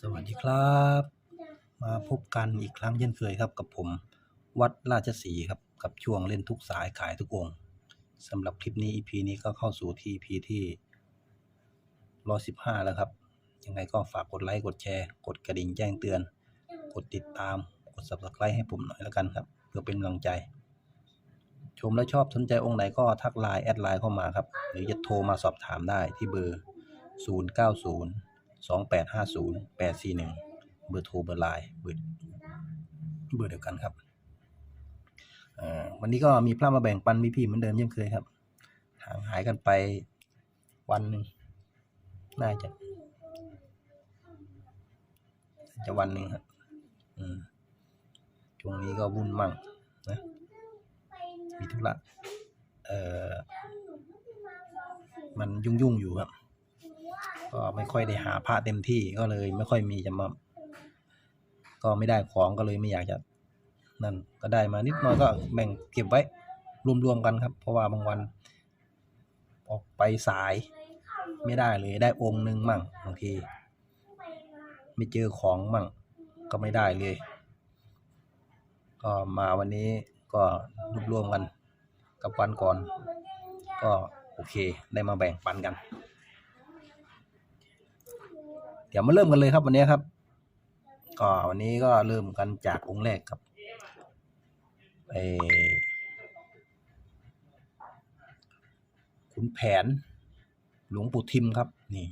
สวัสดีครับ มาพบกันอีกครั้งเช่นเคยครับกับผม วัดราชสีครับกับช่วงเล่นทุกสายขายทุกองสำหรับคลิปนี้ EP นี้ก็เข้าสู่ที่ EP ที่ร้อยสิบห้าแล้วครับ ยังไงก็ฝากกดไลค์กดแชร์ กดกระดิ่งแจ้งเตือน กดติดตามกด subscribe ให้ผมหน่อยแล้วกันครับ เพื่อเป็นกำลังใจ ชมและชอบสนใจองค์ไหนก็ทักไลน์แอดไลน์เข้ามาครับ หรือจะโทรมาสอบถามได้ที่เบอร์ 090 2850 841 เบอร์โทรเบอร์ไลน์เบอร์เบอร์เดียวกันครับวันนี้ก็มีพระมาแบ่งปันพี่ๆเหมือนเดิมเช่นเคยครับห่างหายกันไปวันหนึ่งน่าจะจะวันหนึ่งครับช่วงนี้ก็วุ่นมั่งนะมีธุระเออมันยุ่งๆอยู่ครับ ก็ไม่ค่อยได้หาพระเต็มที่ก็เลยไม่ค่อยมีจะมาก็ไม่ได้ของก็เลยไม่อยากจะนั่นก็ได้มานิดหน่อยก็แบ่งเก็บไว้รวมๆกันครับ เพราะว่าบางวันออกไปสายไม่ได้เลยได้องค์หนึ่งมั่งบางทีไม่เจอของมั่งก็ไม่ได้เลย ก็มาวันนี้ก็รวบรวมกันกับวันก่อน ก็โอเคได้มาแบ่งปันกัน เดี๋ยวมาเริ่มกันเลยครับวันนี้ครับ ก็วันนี้ก็เริ่มกันจากองค์แรกครับเอขุนแผน หลวงปู่ทิมครับ นี่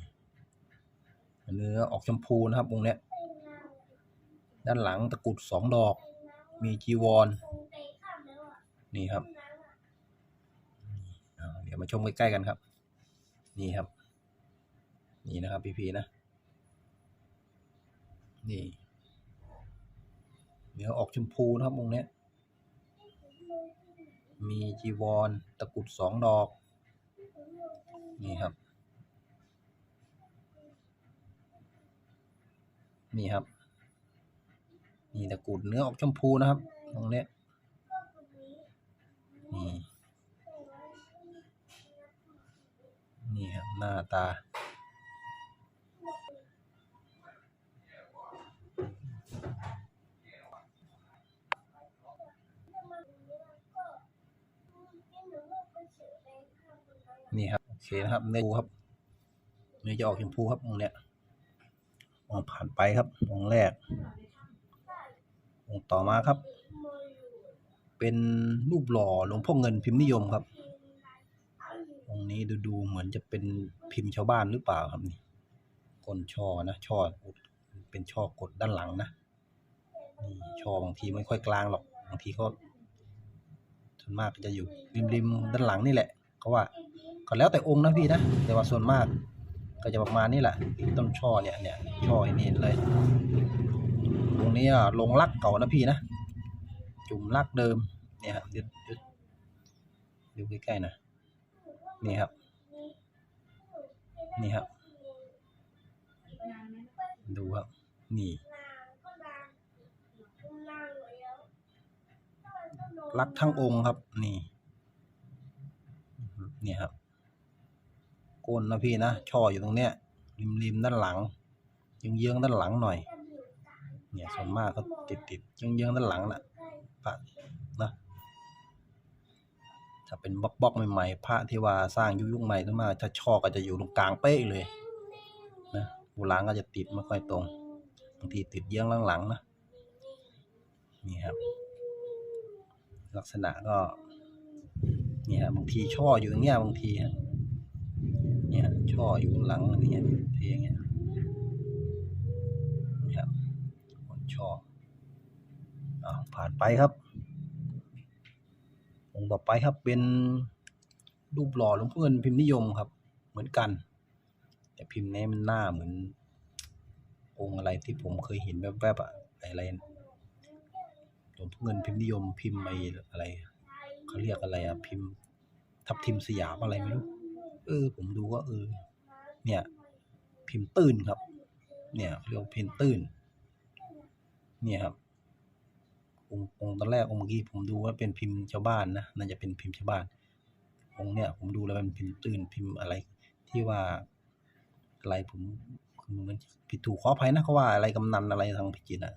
เนื้อออกชมพูนะครับองค์เนี้ย ด้านหลังตะกรุดสองดอก มีจีวร นี่ครับเดี๋ยวมาชมใกล้ๆกันครับ นี่ครับ นี่นะครับพี่พีนะ นี่ เนื้อออกชมพูนะครับองค์นี้ มีจีวรตะกุดสองดอก นี่ครับ นี่ครับ นี่ตะกุดเนื้อออกชมพูนะครับตรงเนี้นี่ นี่ครับหน้าตา นี่ครับ โอเคนะครับเนื้อครับเนื้อจะออกชมพูครับองเนี้ยมองผ่านไปครับองแรกองต่อมาครับ เป็นรูปหล่อหลวงพ่อเงินพิมพ์นิยมครับองนี้ดูดูเหมือนจะเป็นพิมพ์ชาวบ้านหรือเปล่าครับนี่ก้นช่อนะช่อเป็นช่อกดด้านหลังนะนี่ช่อบางทีไม่ค่อยกลางหรอกบางทีก็ส่วนมากก็จะอยู่ริมๆด้านหลังนี่แหละ เขาว่าก็แล้วแต่องค์นะพี่นะ แต่ว่าส่วนมาก ก็จะประมาณนี้แหละต้นช่อเนี่ยเนี่ยช่อไอ้นี่เลย ตรงนี้อะลงลักเก่านะพี่นะ จุ่มลักเดิมเนี่ยครับเดี๋ยวดูใกล้ๆนะนี่ครับ นี่ครับ ดูครับ นี่ลักทั้งองค์ครับ นี่ เนี่ยครับก้นนะพี่นะช่ออยู่ตรงเนี้ยริมริมๆด้านหลังเยื้องๆด้านหลังหน่อย เนี่ยส่วนมากก็ติดติดๆเยื้องๆด้านหลังน่ะพระนะถ้าเป็นบล็อกบล็อกใหม่ๆพระที่ว่าสร้างยุคยุคใหม่ทั้งมาถ้าช่อก็จะอยู่ตรงกลางเป๊ะเลยนะโบราณก็จะติดไม่ค่อยตรงบางทีติดเยื้องหลังๆนะนี่ครับ ลักษณะก็ เนี่ยบางทีช่ออยู่ตรงเนี้ยบางทีเนี่ยช่ออยู่หลังอะไรเงี้ยทีอย่างเงี้ยนี่ครับคนช่ออ้าผ่านไปครับองค์ต่อไปครับเป็นรูปหล่อหลวงพ่อเงินพิมพ์นิยมครับ เหมือนกัน แต่พิมพ์นี้มันหน้าเหมือน องค์อะไรที่ผมเคยเห็นแวบๆอะอะไรหลวงพ่อเงินพิมพ์นิยมพิมพ์ไอ้อะไร เขาเรียกอะไรอะพิมพ์ ทับทิมสยามอะไรไม่รู้เออ ผมดูว่าเออ เนี่ย พิมพ์ตื้นครับ เนี่ยเรียกว่าพิมตื้น เนี่ยครับองค์องตอนแรกองค์เมื่อกี้ผมดูว่าเป็นพิมพ์ชาวบ้านนะน่าจะเป็นพิมพ์ชาวบ้านองค์เนี่ย ผมดูแล้วเป็นพิมพ์ตื้นพิมพ์อะไร ที่ว่าอะไรผมมันผิดถูกขออภัยนะเขาว่าอะไรกำนันอะไรทางพิจิตรอะ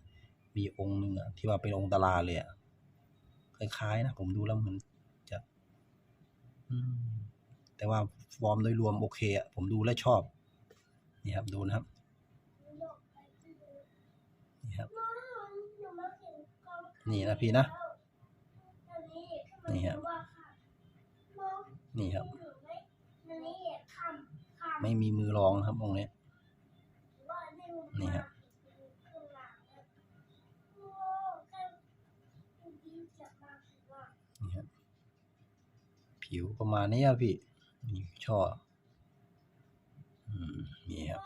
มีองค์หนึ่งอะที่ว่าเป็นองค์ตาราเลยอะคล้ายๆนะผมดูแล้วมันจะอืม แต่ว่าฟอร์มโดยรวมโอเคอะผมดูแล้วชอบ นี่ครับดูนะครับ นี่ครับ นี่นะพี่นะ นี่ครับ นี่ครับ ไม่มีมือรองครับองนี้ นี่ครับ นี่ครับ ผิวประมาณนี้ครับพี่นี่ชอบอืมนี่ครับ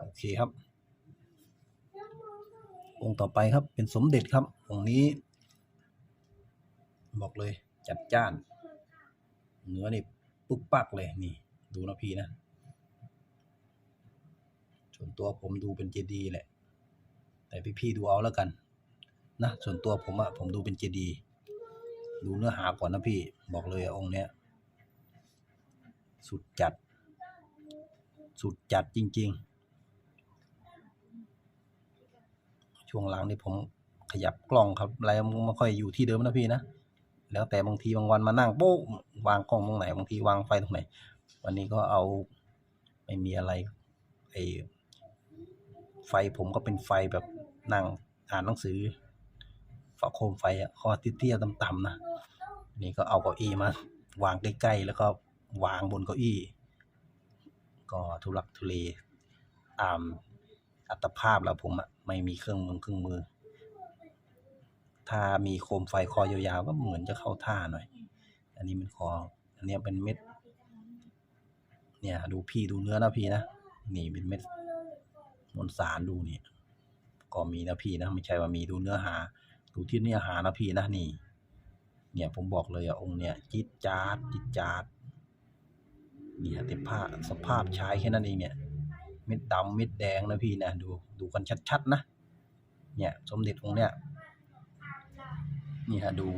โอเคครับ องค์ต่อไปครับเป็นสมเด็จครับองค์นี้ บอกเลยจัดจ้าน เนื้อนี่ปึ๊กปักเลยนี่ ดูนะพี่นะส่วนตัวผมดูเป็นเจดีแหละ แต่พี่ๆดูเอาแล้วกัน นะ ส่วนตัวผมอะผมดูเป็นเจดี ดูเนื้อหาก่อนนะพี่ บอกเลยองค์เนี้ย สุดจัด สุดจัดจริง ๆ ช่วงหลังนี่ผมขยับกล้องครับอะไรมันไม่ค่อยอยู่ที่เดิมนะพี่นะ แล้วแต่บางทีบางวันมานั่งโป๊ะวางกล้องตรงไหนบางทีวางไฟตรงไหน วันนี้ก็เอาไม่มีอะไรไอไฟผมก็เป็นไฟแบบนั่งอ่านหนังสือ ฝาโคมไฟอะคอติเตี้ยๆต่ำๆนะนี่ก็เอาเก้าอี้มาวางใกล้ๆแล้วก็วางบนเก้าอี้ ก็ทุลักทุเลตามอัตภาพแล้วผมอะไม่มีเครื่องมือเครื่องมือ ถ้ามีโคมไฟคอยาวๆก็เหมือนจะเข้าท่าหน่อย อันนี้มันคออันนี้เป็นเม็ด เนี่ย ดูพี่ดูเนื้อนะพี่นะนี่เป็นเม็ดมวลสารดูนี่ก็มีนะพี่นะไม่ใช่ว่ามีดูเนื้อหา ดูที่เนื้อหานะพี่นะนี่ เนี่ยผมบอกเลยอะองค์เนี่ยจิตจาดจิตจาดเนี่ยแต่ภาพสภาพใช้แค่นั้นเองเนี่ยเม็ดดำเม็ดแดงนะพี่นะดูดูกันชัดๆนะ เนี่ยสมเด็จองค์เนี่ยนี่ฮะดู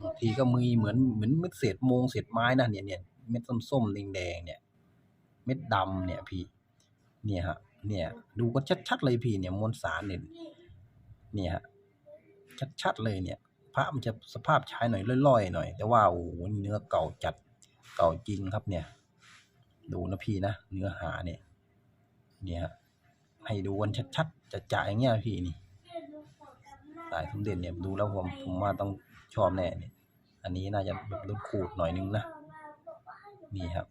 บางทีก็มีเหมือนเหมือนเม็ดเศษมงเศษไม้นะเนี่ยเนี่ยเม็ดส้มๆแดงๆเนี่ย เม็ดดำเนี่ยพี่ เนี่ยฮะเนี่ย ดูกันชัดๆเลยพี่เนี่ยมวลสารเนี่ยเนี่ยฮะ ชัดๆเลยเนี่ย พระมันจะสภาพใช้หน่อยล่อยๆหน่อย แต่ว่าโอ้โหเนื้อเก่าจัดเก่าจริงครับเนี่ย ดูนะพี่นะเนื้อหาเนี่ย เนี่ยฮะให้ดูกันชัดๆจะจ่ายอย่างเงี้ยพี่นี่สายสมเด็จเนี่ยดูแล้วผมผมว่าต้องชอบแน่เนี่ยอันนี้น่าจะแบบรุ่นขูดหน่อยนึงนะนี่ครับ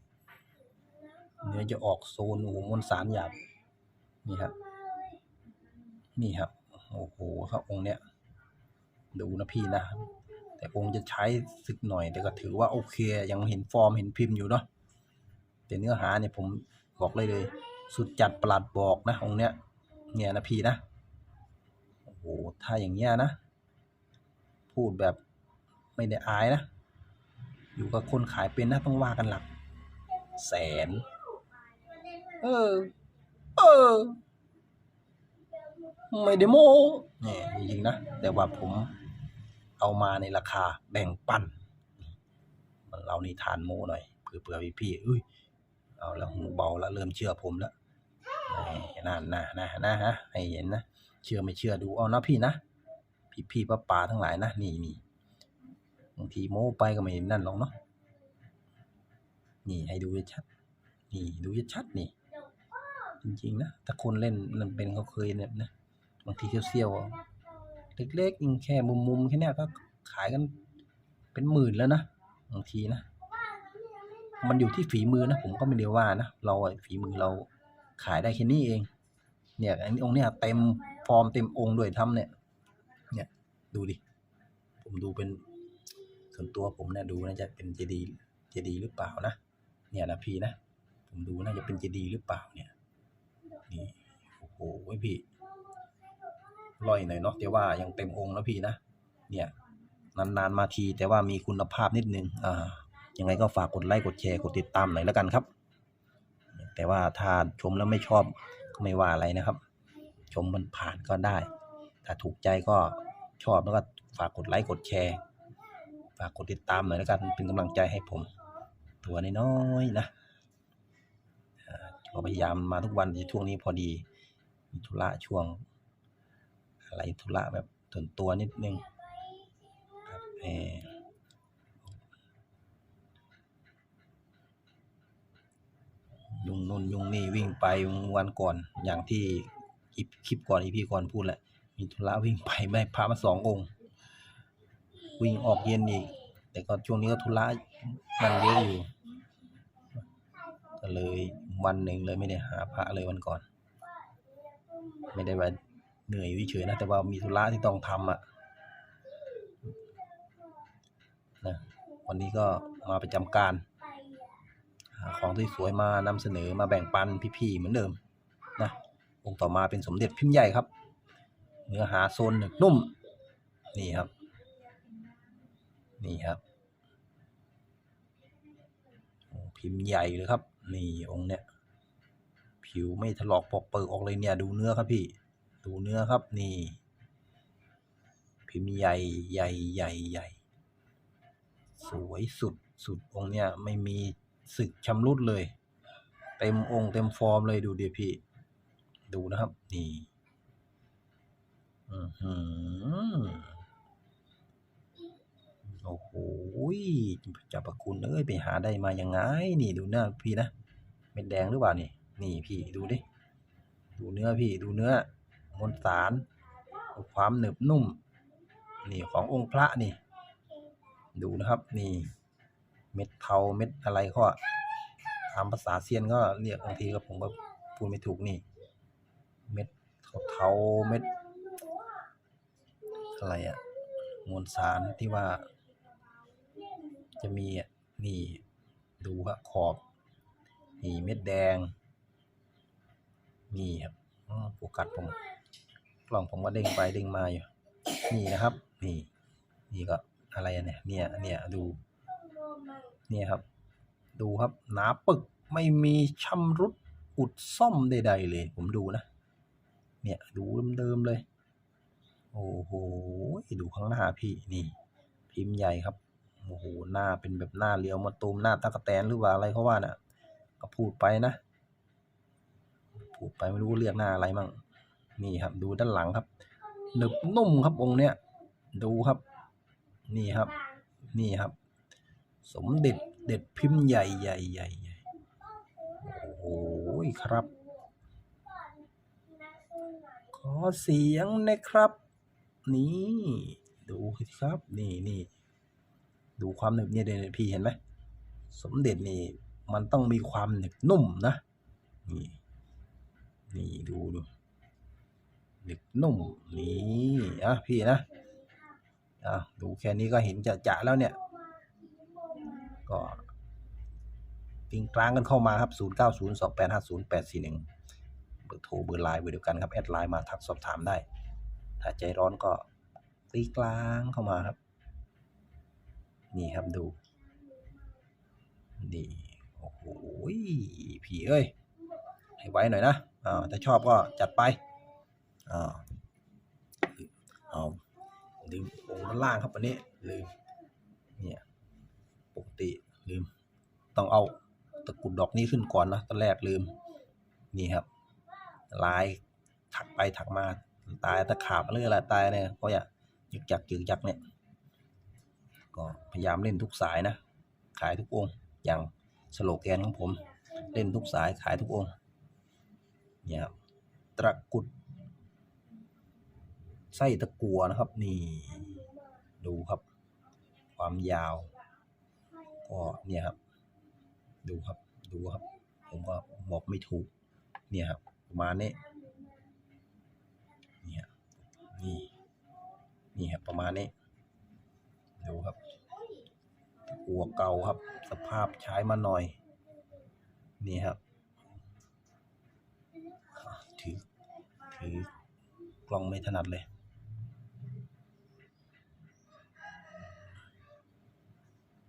เนื้อจะออกโซนโอ้โหมวลสารหยาบนี่ครับนี่ครับโอ้โหครับองค์เนี้ย ดูนะพี่นะ แต่องจะใช้สึกหน่อยแต่ก็ถือว่าโอเค ยังเห็นฟอร์มเห็นพิมพ์อยู่เนาะแต่เนื้อหาเนี่ยผมบอกเลยเลย สุดจัดประหลัดบอกนะองเนี้ยเนี่ยนะพี่นะโอ้โหถ้าอย่างเงี้ยนะ พูดแบบไม่ได้อายนะ อยู่กับคนขายเป็นนะต้องว่ากันหลัก แสน เออ เออ ไม่ได้โม้เนี่ยจริงๆนะ แต่ว่าผม เอามาในราคาแบ่งปันเรานี่ทานโมหน่อยเผื่อเผื่อพี่ๆเอ้ยเอาแล้วหูเบาแล้วเริ่มเชื่อผมแล้วนั่นนะนะนะฮะให้เห็นนะเชื่อไม่เชื่อดูเอานะพี่นะพี่พี่ป้าป่าทั้งหลายนะนี่นี่บางทีโม้ไปก็ไม่นั่นหรอกเนาะนี่ให้ดูชัดนี่ดูชัดนี่ จริงๆนะถ้าคนเล่นมันเป็นเขาเคยเนี่ยนะบางทีเซี่ยวๆ เล็กๆยิงแค่มุมๆแค่เนี้ยก็ขายกันเป็นหมื่นแล้วนะบางทีนะ มันอยู่ที่ฝีมือนะ ผมก็ไม่ได้ว่านะ เราฝีมือเราขายได้แค่นี้เอง เนี่ยอันนี้องค์เนี้ยเต็มฟอร์มเต็มองค์ด้วยทำเนี่ย เนี่ยดูดิ ผมดูเป็นส่วนตัวผมเนี่ยดูน่าจะเป็นเจดีเจดีหรือเปล่านะ เนี่ยนะพี่นะ ผมดูน่าจะเป็นเจดีหรือเปล่าเนี่ย นี่ โอ้โหพี่ ร่อยหน่อยเนาะแต่ว่ายังเต็มองค์แล้วพี่นะเนี่ยนานๆมาทีแต่ว่ามีคุณภาพนิดนึงอ่ายังไงก็ฝากกดไลค์กดแชร์กดติดตามหน่อยแล้วกันครับ แต่ว่าถ้าชมแล้วไม่ชอบก็ไม่ว่าอะไรนะครับ ชมมันผ่านก็ได้ ถ้าถูกใจก็ชอบแล้วก็ฝากกดไลค์กดแชร์ ฝากกดติดตามหน่อยแล้วกันเป็นกำลังใจให้ผม ตัวน้อยๆนะก็พยายามมาทุกวันแต่ช่วงนี้พอดีมีธุระช่วง อะไรธุระแบบส่วนตัวนิดนึงครับเอยุงนุ่นยุงนี่วิ่งไปวันก่อนอย่างที่คลิปคลิปก่อนอีพีก่อนพูดแหละ มีธุระวิ่งไปไม่พามาสององค์ วิ่งออกเย็นอีก แต่ก็ช่วงนี้ก็ธุระมันเยอะอยู่ก็เลยวันหนึ่งเลยไม่ได้หาพระเลยวันก่อน ไม่ได้ว่า เหนื่อยอยู่เฉยนะแต่ว่ามีธุระที่ต้องทำอะนะวันนี้ก็มาประจำการของที่สวยมานำเสนอมาแบ่งปันพี่ๆเหมือนเดิมนะองค์ต่อมาเป็นสมเด็จพิมพ์ใหญ่ครับ เนื้อหาโซนหนึบนุ่ม นี่ครับ นี่ครับพิมพ์ใหญ่เลยครับ นี่องค์เนี้ยผิวไม่ถลอกปอกเปิกออกเลยเนี่ยดูเนื้อครับพี่ ดูเนื้อครับนี่ พิมพ์ใหญ่ใหญ่ใหญ่ใหญ่ สวยสุดสุดองค์เนี่ยไม่มีสึกชำรุดเลย เต็มองค์เต็มฟอร์มเลยดูดิพี่ ดูนะครับ นี่อือหือโอ้โหจับประคุณเอ้ยไปหาได้มายังไง นี่ดูหน้าพี่นะเม็ดแดงหรือเปล่านี่ นี่พี่ดูดิ ดูเนื้อพี่ดูเนื้อ มวลสารความหนึบนุ่ม นี่ขององค์พระนี่ ดูนะครับนี่เม็ดเทาเม็ดอะไรก็ตามภาษาเซียนก็เรียกบางทีก็ผมก็พูดไม่ถูกนี่ เม็ดเทาเม็ดอะไรอะมวลสารที่ว่า จะมีอะนี่ดูครับขอบ นี่เม็ดแดง นี่ครับอ๋อโฟกัสผม ล้องผมก็เด้งไปเด้งมาอยู่ นี่นะครับ นี่ นี่ก็อะไรเนี่ย เนี่ย เนี่ยดู เนี่ยครับ ดูครับ หนาปึก ไม่มีชำรุด อุดซ่อมใดๆเลย ผมดูนะ เนี่ย ดูเดิมๆเลย โอ้โห ดูข้างหน้าพี่นี่ พิมพ์ใหญ่ครับ โอ้โห หน้าเป็นแบบหน้าเรียวมาตูมหน้าตะกแตนหรือว่าอะไรเขาว่าน่ะ ก็พูดไปนะ พูดไปไม่รู้เรียกหน้าอะไรมั่ง นี่ครับ ดูด้านหลังครับหนึบนุ่มครับองค์เนี้ยดูครับ นี่ครับ นี่ครับ สมเด็จเด็ดพิมพ์ใหญ่ใหญ่ใหญ่ใหญ่โอ้โหครับ ขอเสียงนะครับ นี่ ดูครับ นี่นี่ดูความหนึบเนี่ยเดี๋ยวพี่เห็นไหมสมเด็จนี่ มันต้องมีความหนึบนุ่มนะ นี่ นี่ดูดู หนึบนุ่มนี่อะพี่นะอะดูแค่นี้ก็เห็นจะจะแล้วเนี่ย ก็ติงกลางกันเข้ามาครับ 0 9 0 2 8 5 0 8 4 1 เบอร์โทรเบอร์ไลน์เบอร์เดียวกันครับ แอดไลน์มาทักสอบถามได้ ถ้าใจร้อนก็ตีกลางเข้ามาครับ นี่ครับดู นี่ โอ้โหผีเอ้ย ให้ไว้หน่อยนะอ่าถ้าชอบก็จัดไป อ่าเอาลืมองค์ด้านล่างครับวันนี้ลืมเนี่ยปกติลืม ต้องเอาตะกุดดอกนี้ขึ้นก่อนนะตอนแรกลืม นี่ครับ ลายถักไปถักมา ตายตะขาบเรื่องอะไรตายเนี่ยก็อย่ายึกจักยึกจักเนี่ย ก็พยายามเล่นทุกสายนะ ขายทุกองค์อย่างสโลแกนของผม เล่นทุกสายขายทุกองค์เนี่ยครับตะกุด ไส้ตะกัวนะครับ นี่ ดูครับ ความยาว ก็เนี่ยครับ ดูครับ ดูครับ ผมก็บอกไม่ถูก เนี่ยครับประมาณนี้เนี่ยนี่นี่ครับประมาณนี้ ดูครับหัวเก่าครับ สภาพใช้มาหน่อย นี่ครับถือถือกล้องไม่ถนัดเลย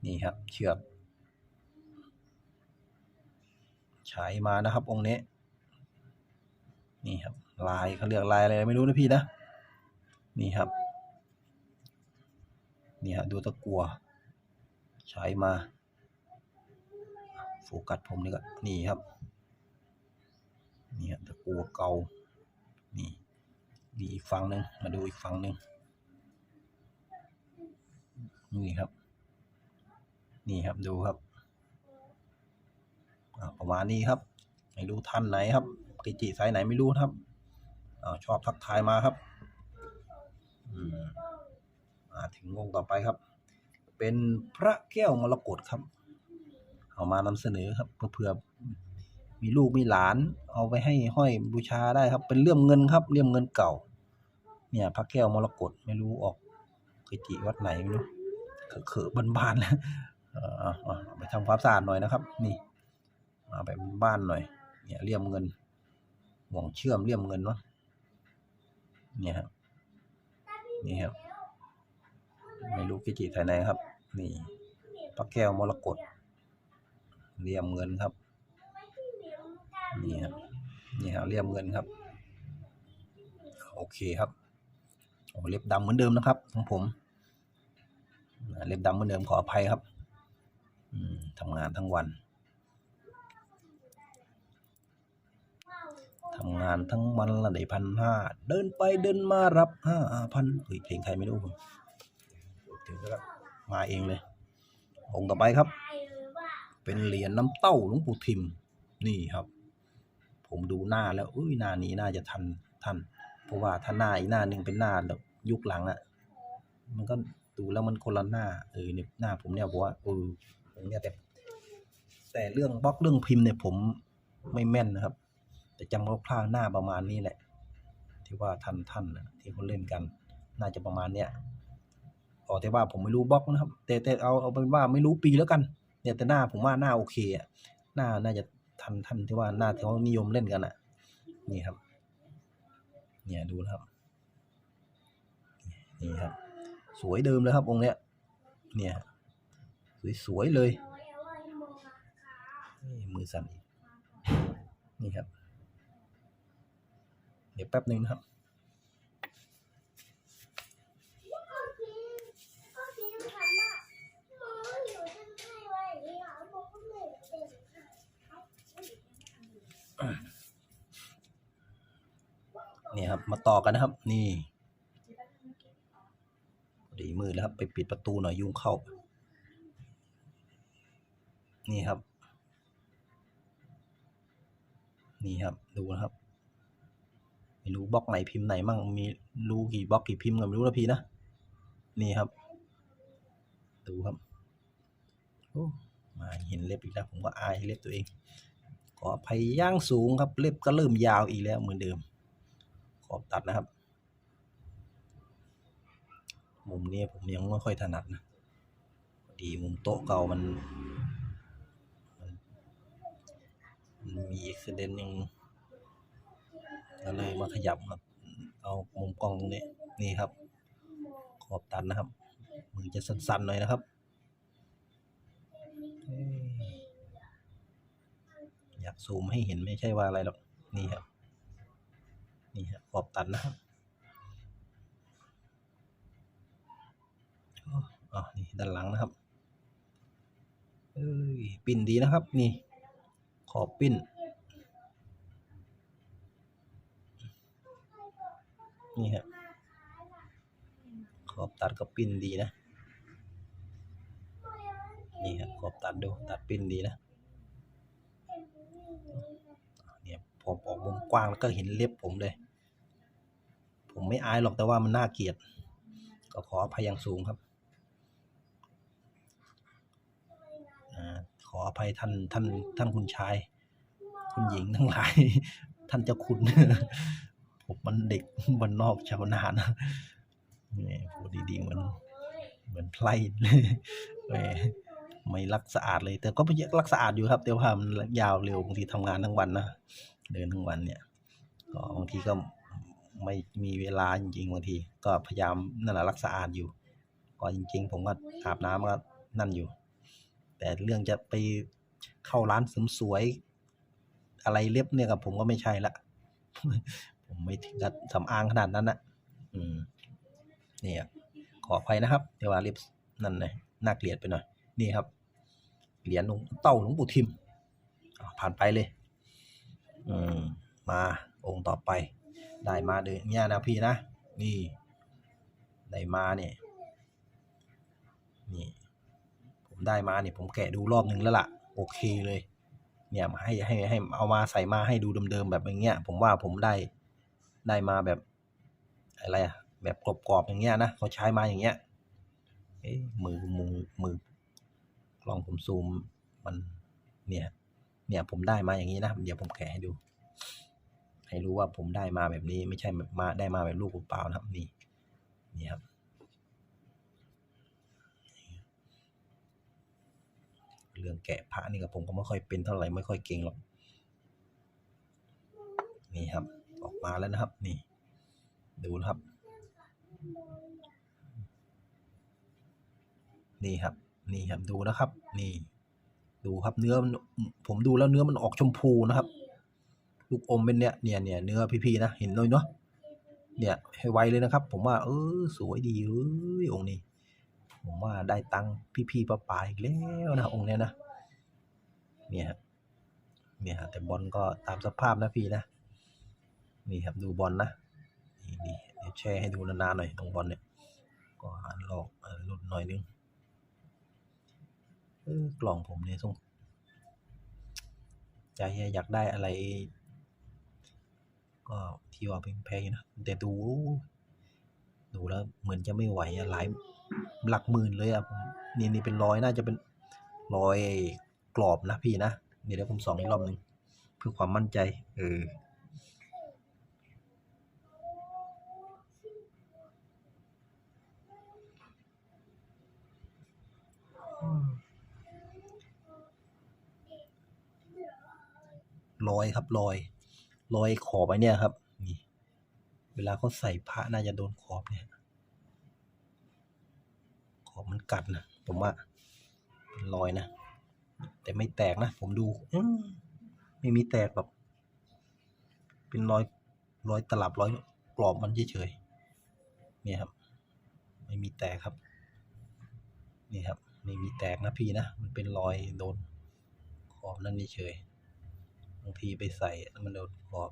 นี่ครับเชือกใช้มานะครับองค์นี้ นี่ครับ ลายเขาเรียกลายอะไรไม่รู้นะพี่นะ นี่ครับ นี่ฮะดูตะกัว ใช้มาโฟกัสผมนี่ก็นี่ครับ นี่ครับตะกัวเก่านี่มีอีกฝั่งหนึ่งมาดูอีกฝั่งหนึ่งนี่ครับ นี่ครับดูครับอ่าประมาณนี้ครับ ไม่รู้ท่านไหนครับกิจิสายไหนไม่รู้ครับอชอบทักทายมาครับอมาถึงองค์ต่อไปครับ เป็นพระแก้วมรกตครับ เอามานำเสนอครับเพื่อเผื่อมีลูกมีหลาน เอาไปให้ห้อยบูชาได้ครับ เป็นเลี่ยมเงินครับเลี่ยมเงินเก่า เนี่ยพระแก้วมรกตไม่รู้ออกกิจิวัดไหนไม่รู้เขอะๆบ้านๆ เออเอาเอไปทำความสะอาดหน่อยนะครับ นี่เอาไปบ้านหน่อย เนี่ยเลี่ยมเงินห่วงเชื่อมเลี่ยมเงินวะเนี่ยครับนี่ครับไม่รู้กิจิไทยไหนครับ นี่พระแก้วมรกตเลี่ยมเงินครับ นี่ครับนี่ครับเลี่ยมเงินครับ โอเคครับโอ้เล็บดำเหมือนเดิมนะครับของผมเล็บดำเหมือนเดิมขออภัยครับ ทำงานทั้งวันทำงานทั้งวันละได้พันห้าเดินไปเดินมารับห้าพันเฮ้ยเพลงใครไม่รู้ผมถึงแล้วมาเองเลย องค์ต่อไปครับ เป็นเหรียญน้ำเต้าหลวงปู่ทิม นี่ครับ ผมดูหน้าแล้วอุ้ยหน้านี้น่าจะทันท่านเพราะว่าถ้าหน้าอีกหน้าหนึ่งเป็นหน้าแบบยุคหลังอะมันก็ดูแล้วมันคนละหน้าเออเนี่ยหน้าผมเนี่ยบอกว่าเออ เนี่ยแต่แต่เรื่องบล็อกเรื่องพิมพ์เนี่ยผมไม่แม่นนะครับ แต่จำคร่าวๆหน้าประมาณนี้แหละ ที่ว่าท่านท่านนะที่เขาเล่นกัน น่าจะประมาณเนี้ยอ๋อแต่ว่าผมไม่รู้บล็อกนะครับ แต่แต่เอาเอาเป็นว่าไม่รู้ปีแล้วกัน เนี่ยแต่หน้าผมว่าหน้าโอเคอะหน้าน่าจะทันท่านที่ว่าหน้าที่เขานิยมเล่นกันอะนี่ครับ เนี่ยดูนะครับ นี่ครับ สวยเดิมเลยครับองค์เนี้ย เนี่ย สวยๆเลย นี่มือสั่นอีก นี่ครับ เดี๋ยวแป๊บหนึ่งนะครับ นี่ครับ มาต่อกันนะครับ นี่ ดีมือแล้วครับ ไปปิดประตูหน่อยยุ่งเข้า นี่ครับ นี่ครับดูนะครับไม่รู้บล็อกไหนพิมพ์ไหนมั่งมีรู้กี่บล็อกกี่พิมพ์ก็ไม่รู้นะพี่นะนี่ครับ ดูครับโอ้มาเห็นเล็บอีกแล้วผมก็อายเล็บตัวเอง ขออภัยย่างสูงครับ เล็บก็เริ่มยาวอีกแล้วเหมือนเดิม ขอบตัดนะครับ มุมนี้ผมยังไม่ค่อยถนัดนะดีมุมโต๊ะเก่ามัน มันมีอุบิเหตุยังก็เลยมาขยับครับ เอามุมกล้องตรงนี้นี่ครับ ขอบตัดนะครับ มือจะสั้นๆหน่อยนะครับอยากซูมให้เห็นไม่ใช่ว่าอะไรหรอกนี่ครับ นี่ครับขอบตัดนะครับอ๋อนี่ด้านหลังนะครับเอ้ยปิ้นดีนะครับ นี่ อบปิ้น นี่ครับ ขอบตัดก็ปิ้นดีนะ นี่ครับขอบตัดดู ตัดปิ้นดีนะเนี่ยพอออกมุมกว้างแล้วก็เห็นเล็บผมเลย ผมไม่อายหรอกแต่ว่ามันน่าเกลียด ก็ขออภัยอย่างสูงครับ อาขออภัยท่านท่านท่านคุณชาย คุณหญิงทั้งหลาย ท่านเจ้าคุณ ผมมันเด็กบ้านนอกชาวนานะนี่พูดดีๆเหมือนเหมือนไพร่แหมไม่รักสะอาดเลย แต่ก็ไม่รักสะอาดอยู่ครับ แต่ว่ามันยาวเร็วบางทีทำงานทั้งวันนะเดินทั้งวันเนี่ยก็บางทีก็ไม่มีเวลาจริงๆบางที ก็พยายามนั่นแหละรักสะอาดอยู่ ก็จริง ๆ ผมก็อาบน้ำก็นั่นอยู่ แต่เรื่องจะไปเข้าร้านเสริมสวย อะไรเล็บเนี่ยกับผมก็ไม่ใช่ละ ผมไม่ถึงกับสำอางขนาดนั้นนะอืมนี่ยขออภัยนะครับเดี๋ยวว่าเล็บนั่นเลยน่าเกลียดไปหน่อย นี่ครับ เหรียญหลวงเต้าหลวงปู่ทิมผ่านไปเลย อืม มาองค์ต่อไป ได้มาเดยเนี่ยนะพี่นะ นี่ ได้มาเนี่ย นี่ ได้มาเนี่ยผมแกะดูรอบหนึ่งแล้วล่ะ โอเคเลย เนี่ยมาให้ให้ให้เอามาใส่มาให้ดูเดิมๆแบบอย่างเงี้ย ผมว่าผมได้ได้มาแบบอะไรอะแบบกรอบๆอย่างเงี้ยนะเขาใช้มาอย่างเงี้ยเอ๊ะมือมือมือลองผมซูมมันเนี่ยเนี่ยผมได้มาอย่างนี้นะเดี๋ยวผมแกะให้ดู ให้รู้ว่าผมได้มาแบบนี้ไม่ใช่มาได้มาแบบลูกเปล่านะครับนี่นี่ครับ เรื่องแกะพระนี่กับผมก็ไม่ค่อยเป็นเท่าไหร่ไม่ค่อยเก่งหรอก นี่ครับ ออกมาแล้วนะครับ นี่ ดูนะครับ นี่ครับ นี่ครับดูนะครับ นี่ ดูครับเนื้อมันผมดูแล้วเนื้อมันออกชมพูนะครับ ลูกอมเป็นเนี่ยเนี่ยเนี่ยเนื้อพี่ๆนะเห็นเลยเนาะเนี่ยให้ไวเลยนะครับ ผมว่า เออสวยดีเอ้ยองค์นี้ ผมว่าได้ตังค์พี่ๆป้าปาอีกแล้วนะองค์เนี้ยนะเนี่ยฮะเนี่ยฮะแต่บอลก็ตามสภาพนะพี่นะนี่ครับดูบอลนะนี่นี่เดี๋ยวแชร์ให้ดูนานๆหน่อยตรงบอลเนี่ยก็หันหลอกหลุดหน่อยนึงเออกล่องผมเนี่ยส่งใจอยากได้อะไร ก็ที่ว่าเป็นแพงอยู่นะแต่ดู ดูแล้วเหมือนจะไม่ไหวอะหลาย หลักหมื่นเลยอะนี่นี่เป็นร้อยน่าจะเป็นร้อยกรอบนะพี่นะเดี๋ยวผมส่องอีกรอบหนึ่งเพื่อความมั่นใจ เออรอยครับรอยรอยขอบไอเนี่ยครับ นี่ เวลาเขาใส่พระน่าจะโดนขอบเนี่ย ขอบมันกัดนะผมว่าเป็นรอยนะ แต่ไม่แตกนะ ผมดูมไม่มีแตกแบบ เป็นรอยรอยตลับรอยกรอบมันเฉยๆนี่ครับ ไม่มีแตกครับ นี่ครับ ไม่มีแตกนะพี่นะ มันเป็นรอยโดนขอบนั่นเฉยบางทีไปใส่แล้วมันโดนขอบ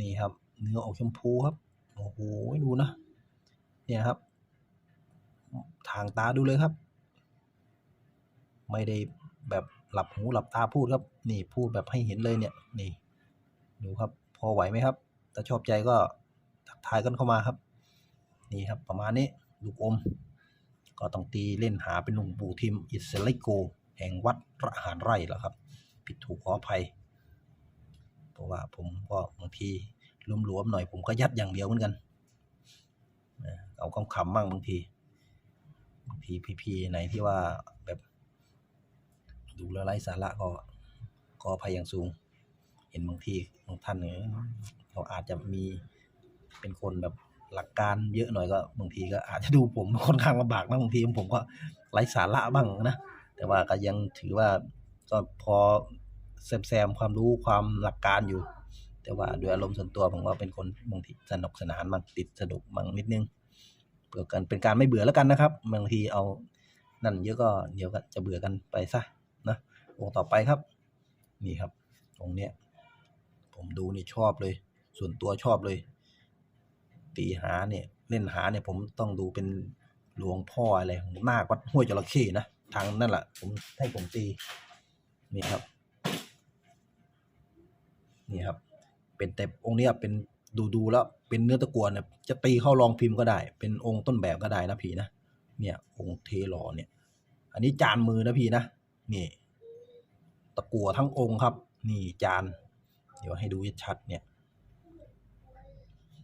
นี่ครับ เนื้อออกชมพูครับ โอ้โหดูนะ เนี่ยครับ ทางตาดูเลยครับ ไม่ได้แบบหลับหูหลับตาพูดครับ นี่พูดแบบให้เห็นเลยเนี่ย นี่ ดูครับ พอไหวไหมครับ ถ้าชอบใจก็ทักทายกันเข้ามาครับ นี่ครับประมาณนี้ลูกอม ก็ต้องตีเล่นหาเป็นหลวงปู่ทิมอิสไลโก แห่งวัดระหารไร่แล้วครับ ผิดถูกขออภัย เพราะว่าผมก็บางทีหลวมๆหน่อยผมก็ยัดอย่างเดียวเหมือนกัน เอาคำๆมั่งบางบางที พี่ๆไหนที่ว่าแบบดูแล้วไร้สาระก็ก็อภัยอย่างสูง เห็นบางทีบางท่านเนี่ยเขาอาจจะมีเป็นคนแบบหลักการเยอะหน่อยก็บางทีก็อาจจะดูผมค่อนข้างลำบากนะบางทีผมก็ไร้สาระบ้างนะแต่ว่าก็ยังถือว่าก็พอแซมๆความรู้ความหลักการอยู่ แต่ว่าด้วยอารมณ์ส่วนตัวผมว่าเป็นคนบางทีสนุกสนานบางติดสนุกบางนิดนึง เพื่อกันเป็นการไม่เบื่อแล้วกันนะครับบางทีเอานั่นเยอะก็เดี๋ยวก็จะเบื่อกันไปซะนะองค์ต่อไปครับ นี่ครับองค์เนี้ยผมดูนี่ชอบเลย ส่วนตัวชอบเลย ตีหาเนี่ยเล่นหาเนี่ยผมต้องดูเป็นหลวงพ่ออะไรหน้าวัดห้วยจระเข้นะทางนั่นแหละผมให้ผมตีนี่ครับ นี่ครับ เป็นแต่องค์นี้เป็น ดูดูแล้วเป็นเนื้อตะกั่วเนี่ยจะตีเข้ารองพิมพ์ก็ได้ เป็นองค์ต้นแบบก็ได้นะพี่นะเนี่ยองค์เทหล่อเนี่ย อันนี้จานมือนะพี่นะนี่ ตะกั่วทั้งองค์ครับ นี่จาน เดี๋ยวให้ดูชัดเนี่ย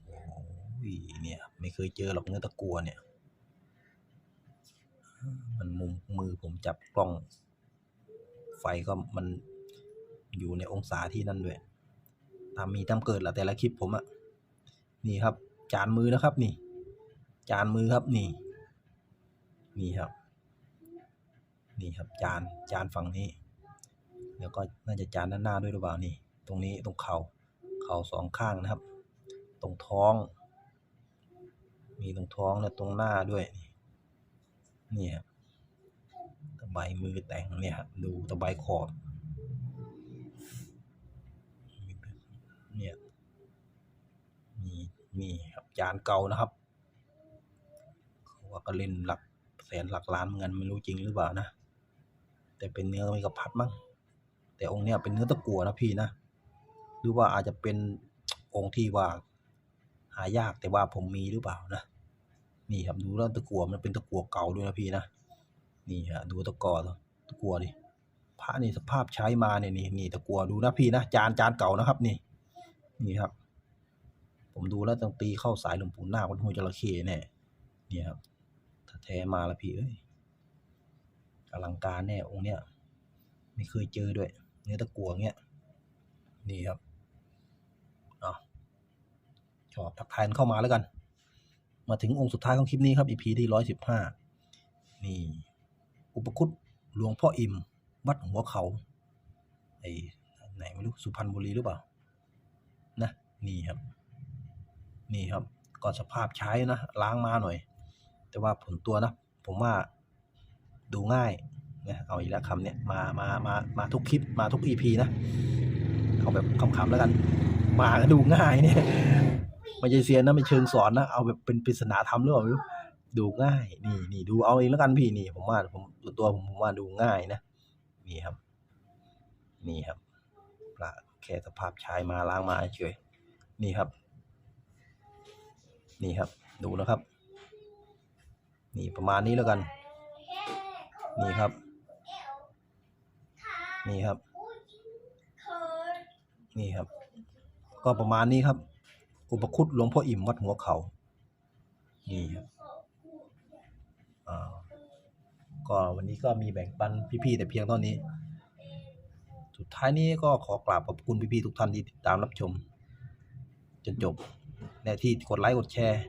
โอ้ยเนี่ย ไม่เคยเจอหรอกเนื้อตะกัวเนี่ย มันมุมมือผมจับกล้อง ไฟก็มันอยู่ในองศาที่นั่นด้วยตามมีตามเกิดแหละแต่ละคลิปผมอะ นี่ครับ จานมือนะครับนี่ จานมือครับนี่ นี่ครับ นี่ครับจานจานฝั่งนี้ แล้วก็น่าจะจานด้านหน้าด้วยหรือเปล่านี่ ตรงนี้ตรงเขา่าเข่าสองข้างนะครับ ตรงท้อง มีตรงท้องและตรงหน้าด้วยนี่ครับตะไบมือแต่งเนี่ยดูตะไบขอบ เนี่ย มีมีครับจานเก่านะครับว่าก็เล่นหลักแสนหลักล้านเหมือนกันไม่รู้จริงหรือเปล่านะ แต่เป็นเนื้อไม่กระพัดมั้งแต่องค์เนี้ยเป็นเนื้อตะกั่วนะพี่นะหรือว่าอาจจะเป็นองค์ที่ว่าหายากแต่ว่าผมมีหรือเปล่านะ นี่ครับดูแล้วตะกั่วมันเป็นตะกั่วเก่าด้วยนะพี่นะนี่ฮะดูตะกั่วตะกั่วดิพระนี่สภาพใช้มาเนี่ยนี่นี่ตะกั่วดูนะพี่นะจานจานเก่านะครับนี่นี่ครับ ผมดูแล้วต้องตีเข้าสายหลวงปู่นาควัดห้วจระเข้แน่นี่ครับถ้าแท้มาล้วพี่เอ้ยอลังการแน่องค์เนี้ยไม่เคยเจอด้วย เนื้อตะกัวเงี้ยนี่ครับเอาชอบทักทายกันเข้ามาแล้วกัน มาถึงองค์สุดท้ายของคลิปนี้ครับ EP ที่ร้อยสิบห้านี่ อุปคุตหลวงพ่ออิ่ม วัดหัวเขาไอ้ไหนไม่รู้สุพรรณบุรีหรือเปล่า นะ นี่ครับ นี่ครับก็สภาพใช้นะล้างมาหน่อย แต่ว่าผลตัวนะ ผมว่าดูง่ายนะเอาอีกแล้วคำเนี้ยมามามามาทุกคลิปมาทุก EP นะเอาแบบคำๆแล้วกัน มาก็ดูง่ายเนี่ยไม่ใช่เซียนนะไม่เชิงสอนนะเอาแบบเป็นปริศนาธรรมหรือเปล่าไม่รู้ดูง่าย นี่นี่ดูเอาเองแล้วกันพี่นี่ ผมว่าผมตัวผมผมว่าดูง่ายนะนี่ครับ นี่ครับปลาแค่สภาพชายมาล้างมาเฉยนี่ครับ นี่ครับดูนะครับ นี่ประมาณนี้แล้วกัน นี่ครับ นี่ครับ นี่ครับ ก็ประมาณนี้ครับ อุปคุตหลวงพ่ออิ่มวัดหัวเขา นี่ครับอ่าก็วันนี้ก็มีแบ่งปันพี่ๆแต่เพียงเท่านี้ สุดท้ายนี้ก็ขอกราบขอบคุณพี่ๆทุกท่านที่ติดตามรับชม จนจบ และที่กดไลค์กดแชร์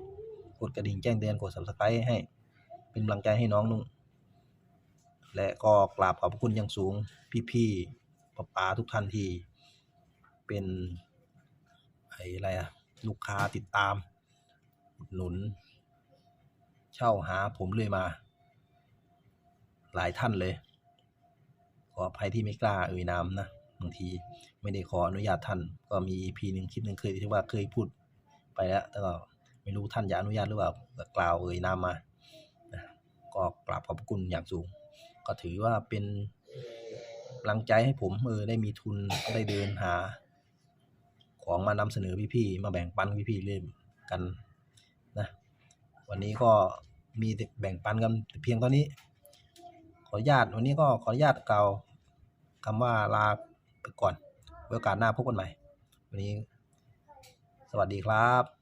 กดกระดิ่งแจ้งเตือนกด subscribe ให้ เป็นกำลังใจให้น้องนุ่งและก็กราบขอบคุณอย่างสูงพี่ๆป้าป๋าทุกท่านที่เป็นอะไรอะลูกค้าติดตามหนุน เช่าหาผมเลยมา หลายท่านเลย ขออภัยที่ไม่กล้าเอ่ยนามนะบางทีไม่ได้ขออนุญาตท่าน ก็มี EP หนึ่งคลิปหนึ่งเคยที่ว่าเคยพูด ไปแล้วแต่ก็ไม่รู้ท่านจะอนุญาตหรือเปล่ากล่าวเอ่ยนามมาก็กราบขอบคุณอย่างสูง ก็ถือว่าเป็นกำลังใจให้ผมเออได้มีทุนได้เดินหา ของมานำเสนอพี่ๆมาแบ่งปันพี่ๆเล่นกันนะวันนี้ก็มีแต่แบ่งปันกันเพียงเท่านี้ ขออนุญาตวันนี้ก็ขออนุญาตกล่าวคำว่าลาไปก่อนโอกาสหน้าพบกันใหม่ วันนี้ วัสดีครับ